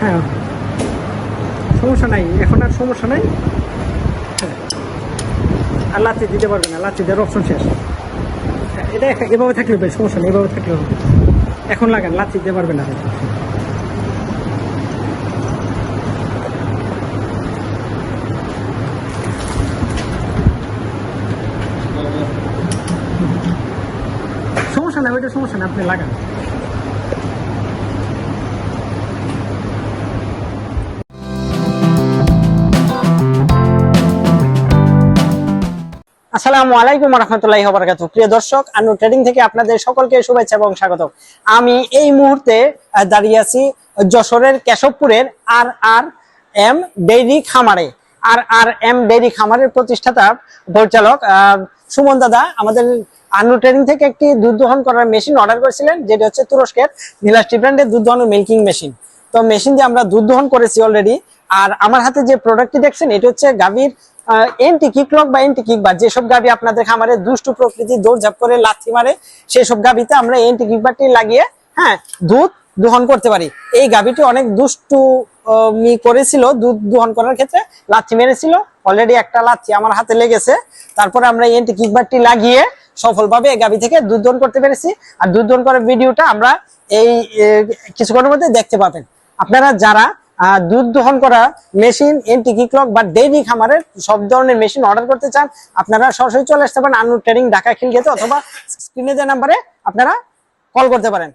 হ্যাঁ। সমস্যা নাই এখন আর সমস্যা নাই। হ্যাঁ। আর লাচি দিতে পারবে না লাচি দেওয়ার অপশন শেষ। হ্যাঁ, এটা এভাবে থাকলে হবে সমস্যা নেই এভাবে থাকলে হবে। এখন লাগান লাচি দিতে পারবে না। সমস্যা নাই ওইটা সমস্যা না আপনি লাগান। আসসালামু আলাইকুম রহমতুল্লাহি বারাকাতু প্রিয় দর্শক, আনু ট্রেডিং থেকে আপনাদের সকলকে শুভেচ্ছা এবং স্বাগত আমি এই মুহূর্তে দাঁড়িয়ে আছি যশোরের কেশবপুরের আর আর এম ডেইরি খামারে। আর আর এম ডেইরি খামারের প্রতিষ্ঠাতা, পরিচালক সুমন দাদা, আমাদের আনু ট্রেডিং থেকে একটি দুধ দহন করার মেশিন অর্ডার করেছিলেন, যেটি হচ্ছে তুরস্কের নীলাস্টি ব্র্যান্ডের দুধ দহন মিল্কিং মেশিন। তো মেশিন দিয়ে আমরা দুধ দহন করেছি অলরেডি আর আমার হাতে যে প্রোডাক্টটি দেখছেন, এটি হচ্ছে গাভীর এন্টি কিকলক বা এন্টি কিক বা যেসব গাভী আপনাদের খামারে দুষ্টু প্রকৃতি দৌড়ঝাপ করে, লাথি মারে, সেসব গাভীতে আমরা এন্টি কিকবারটি লাগিয়ে হ্যাঁ দুধ দোহন করতে পারি। এই গাভীটি অনেক দুষ্টু মি করেছিল, দুধ দোহন করার ক্ষেত্রে লাথি মেরেছিল। অলরেডি একটা লাথি আমার হাতে লেগেছে। তারপরে আমরা এন্টি কিকবারটি লাগিয়ে সফলভাবে এই গাভী থেকে দুধ দহন করতে পেরেছি। আর দুধ দহন করার ভিডিওটা আমরা এই কিছুক্ষণের মধ্যে দেখতে পাবেন। আপনারা যারা দুধ দহন করা মেশিন এন্টি কিকলক বা ডেইরি খামারের সব ধরনের মেশিন অর্ডার করতে চান, আপনারা সরাসরি চলে আসতে পারেন আনু ট্রেডিং ঢাকা খিলগেতে অথবা স্ক্রিনে যে নাম্বারে আপনারা কল করতে পারেন।